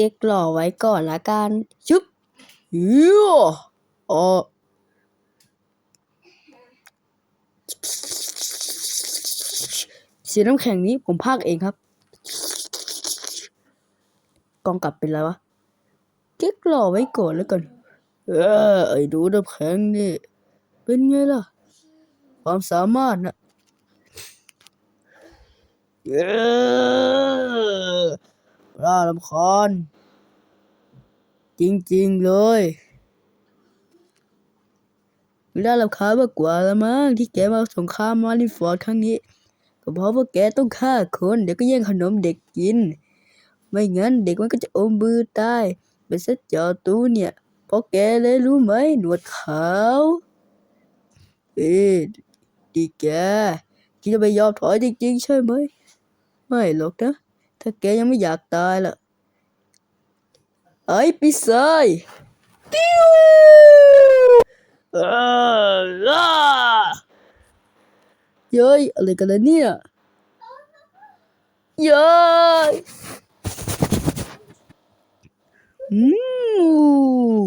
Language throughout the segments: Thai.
เก๊กหล่อไว้ก่อนละกันชึบเฮียอ๋อเสียน้ำแข็งนี้ผมพากเองครับ กองกลับเป็นไรวะ เก๊กหล่อไว้ก่อนแล้วกัน เออไอ้ดูน้ำแข็งนี่ เป็นไงล่ะ ความสามารถนะเออ น่าลำคาญจริงๆเลยน่ารำคาญมากกว่าละมั้งที่แกมาสงครามมารินฟอร์ดครั้งนี้ ก็เพราะว่าแกต้องฆ่าคน เดี๋ยวก็แย่งขนมเด็กกิน ไม่งั้นเด็กมันก็จะอมมือตายไปซะเจอตู้เนี่ยเพราะแกเลยรู้ไหมหนวดขาวเอ๊ดีแกคิดจะไม่ยอมถอยจริงๆใช่ไหม ไม่หรอกนะ ถ้าแกยังไม่อยากตายล่ะไอ้ปีศาจติ้วเอออ่าเย้ยอะไรกันล่ะเนี่ยเย้ยอืม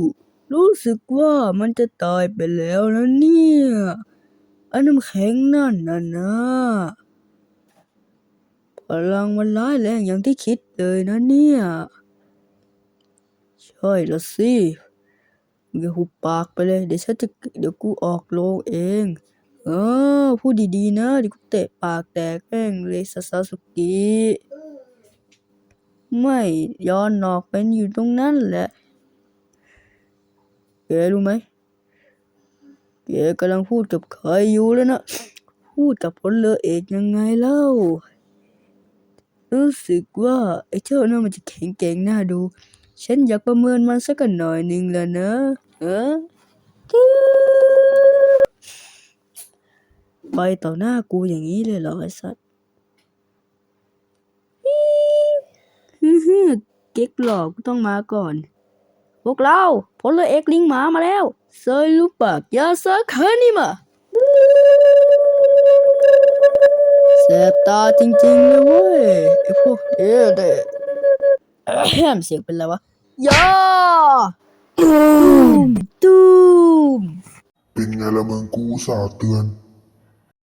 รู้สึกว่ามันจะตายไปแล้วนะเนี่ยไอ้น้ำแข็งนั่นน่ะนะ พลังมันร้ายแรงอย่างที่คิดเลยนะเนี่ย ใช่ละสิมึงหุบปากไปเลย เดี๋ยวฉันจะเดี๋ยวกูออกโรงเอง เออ พูดดีๆนะเดี๋ยวกูเตะปากแตกแม่งเลยซาซาสุกิไม่ย้อนนอกเป็นอยู่ตรงนั้นแหละแกรู้ไหมแกกำลังพูดกับใครอยู่แล้วนะ พูดกับพลเรือเอกยังไงเล่า รู้สึกว่าไอ้เจ้านั่นมันจะแข็งแกร่งน่าดู ฉันอยากประเมินมันสักหน่อยหนึ่งแล้วนะเออไปต่อหน้ากูอย่างนี้เลยเหรอไอ้สัตว์ฮึ่มๆเก๊กหลอกต้องมาก่อน พวกเราพลเรือเอกลิงหมามาแล้ว เซยลูกปากยาเซาคานี่มา บตาจริงๆเลยเว้ยไอ้พวกเอ๋เด็กแฮมเสียงเป็นไรวะยาตูมตูมเป็นไงละมึงกูอุตสาห์เตือน